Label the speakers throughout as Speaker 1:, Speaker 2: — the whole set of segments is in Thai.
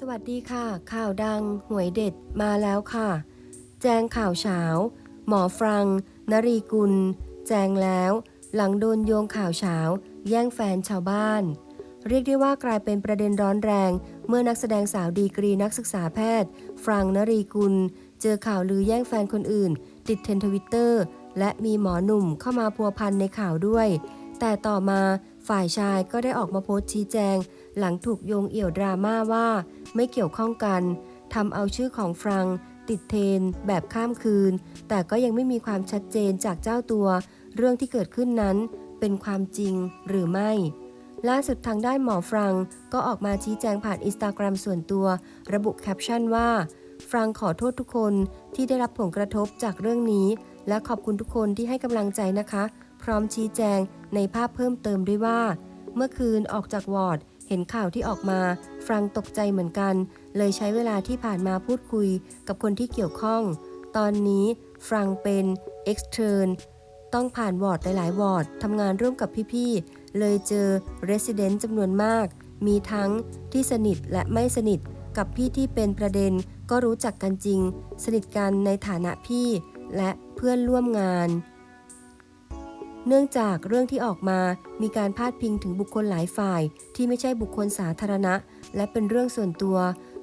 Speaker 1: สวัสดีค่ะ ข่าวดัง หวยเด็ดมาแล้วค่ะ แจงข่าวเช้า หมอฟรัง นรีกุล แจงแล้ว หลังโดนโยงข่าวเช้า แย่งแฟนชาวบ้าน เรียกได้ว่ากลายเป็นประเด็นร้อนแรง เมื่อนักแสดงสาวดีกรีนักศึกษาแพทย์ ฟรังนรีกุล เจอข่าวลือแย่งแฟนคนอื่น ติดเทนด์ทวิตเตอร์และมีหมอหนุ่มเข้ามาพัวพันในข่าวด้วย แต่ต่อมาฝ่ายชายก็ได้ออกมาโพสต์ชี้แจง หลังถูกโยงเอี่ยวดราม่าว่าไม่เกี่ยวข้องกันทำเอาชื่อของฟรัง ติดเทน แบบข้ามคืน แต่ก็ยังไม่มีความชัดเจนจากเจ้าตัว เรื่องที่เกิดขึ้นนั้นเป็นความจริงหรือไม่ ล่าสุดทางด้านหมอฟรังก็ออกมาชี้แจงผ่านอินสตาแกรมส่วนตัว ระบุแคปชั่นว่า ฟรังขอโทษทุกคนที่ได้รับผลกระทบจากเรื่องนี้ และขอบคุณทุกคนที่ให้กำลังใจนะคะ พร้อมชี้แจงในภาพเพิ่มเติมด้วยว่า เมื่อคืนออกจากวอร์ด เห็นข่าวที่ออกมาฟรังตกใจเหมือนกัน เลยใช้เวลาที่ผ่านมาพูดคุยกับคนที่เกี่ยวข้อง ตอนนี้ฟรังเป็น extern ต้องผ่านวอร์ดหลายๆวอร์ดทำงานร่วมกับพี่ๆ เลยเจอ resident จำนวนมาก มีทั้งที่สนิทและไม่สนิทกับพี่ที่เป็นประเด็นก็รู้จักกันจริง สนิทกันในฐานะพี่ และเพื่อนร่วมงาน เนื่องจากเรื่องที่ออกมามีการพาดพิงถึงบุคคลหลายฝ่าย ที่ไม่ใช่บุคคลสาธารณะ และเป็นเรื่องส่วนตัว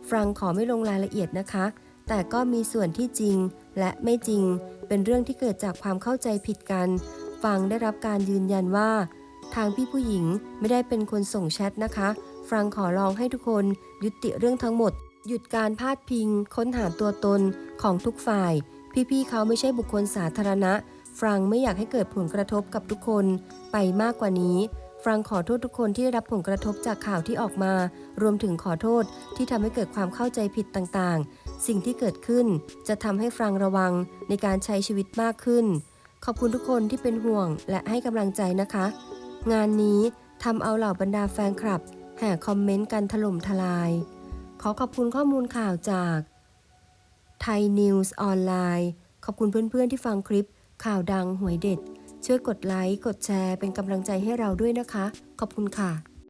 Speaker 1: ฟรังขอไม่ลงรายละเอียดนะคะ แต่ก็มีส่วนที่จริงและไม่จริง เป็นเรื่องที่เกิดจากความเข้าใจผิดกัน ฟังได้รับการยืนยันว่า ทางพี่ผู้หญิงไม่ได้เป็นคนส่งแชทนะคะ ฟรังขอร้องให้ทุกคนยุติเรื่องทั้งหมด หยุดการพาดพิง ค้นหาตัวตนของทุกฝ่าย พี่ๆเขาไม่ใช่บุคคลสาธารณะ ฟรังไม่อยากให้เกิดผลกระทบกับทุกคนไปมากกว่านี้ ฟรังขอโทษทุกคนที่ได้รับผลกระทบจากข่าวที่ออกมา รวมถึงขอโทษที่ทำให้เกิดความเข้าใจผิดต่างๆ สิ่งที่เกิดขึ้นจะทำให้ฟรังระวังในการใช้ชีวิตมากขึ้น ขอบคุณทุกคนที่เป็นห่วงและให้กำลังใจนะคะ งานนี้ทำเอาเหล่าบรรดาแฟนคลับแห่คอมเมนต์กันถล่มทลาย ขอขอบคุณข้อมูลข่าวจากไทยนิวส์ออนไลน์ขอบคุณเพื่อนๆที่ฟังคลิป ข่าวดังหวยเด็ด ช่วยกดไลค์ กดแชร์เป็นกำลังใจให้เราด้วยนะคะ ขอบคุณค่ะ